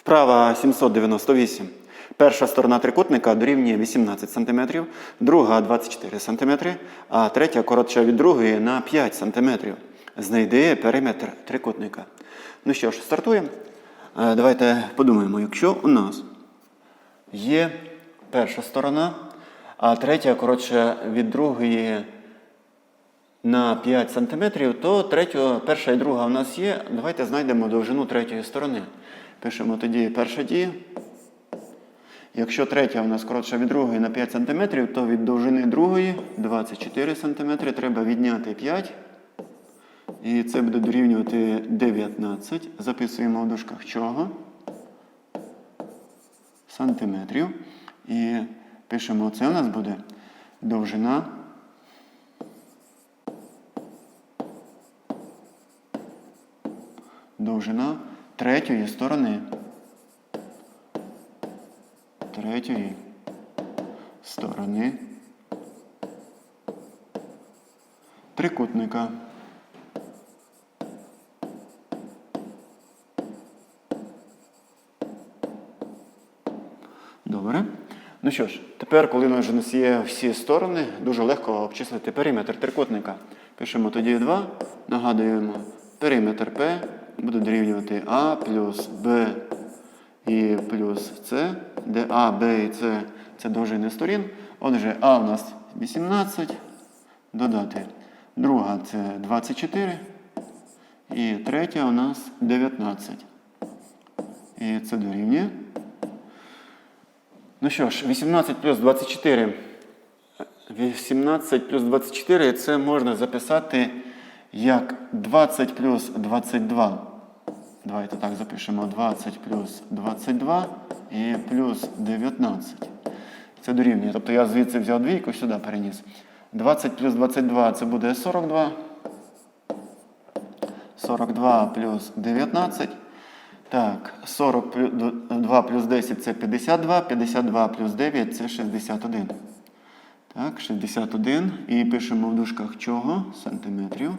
Вправа 798. Перша сторона трикутника дорівнює 18 см, друга 24 см, а третя коротша від другої на 5 см. Знайди периметр трикутника. Ну що ж, стартуємо. Е, Давайте подумаємо, якщо у нас є перша сторона, а третя коротша від другої на 5 см, то третю, перша і друга у нас є. Давайте знайдемо довжину третьої сторони. Пишемо тоді перша дія. Якщо третя у нас коротша від другої на 5 см, то від довжини другої 24 см треба відняти 5. І це буде дорівнювати 19. Записуємо в дужках чого? Сантиметрів. І пишемо, це у нас буде довжина. Довжина третьої сторони. Третьої сторони трикутника. Добре. Ну що ж, тепер, коли ми вже у нас є всі сторони, дуже легко обчислити периметр трикутника. Пишемо тоді 2, нагадуємо, периметр P буде дорівнювати А плюс Б і плюс С, де А, Б і С це довжини сторін. Отже, А у нас 18, додати. Друга це 24. І третя у нас 19. І це дорівнює. Ну що ж, 18 плюс 24. 18 плюс 24 це можна записати як 20 плюс 22. Давайте так запишемо 20 плюс 22 і плюс 19. Це дорівнює. Тобто я звідси взяв двійку, сюди переніс. 20 плюс 22 це буде 42. 42 плюс 19. Так, 42 плюс 10 це 52, 52 плюс 9 це 61. Так, 61. І пишемо в дужках чого? Сантиметрів.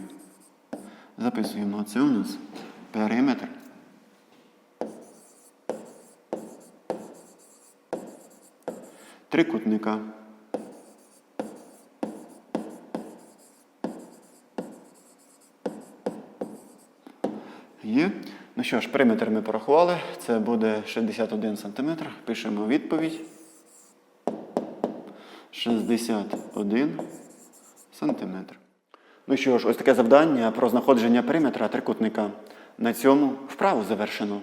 Записуємо це у нас периметр. Трикутника. Є. Ну що ж, периметр ми порахували. Це буде 61 см. Пишемо відповідь. 61 сантиметр. Ну що ж, ось таке завдання про знаходження периметра трикутника. На цьому вправу завершено.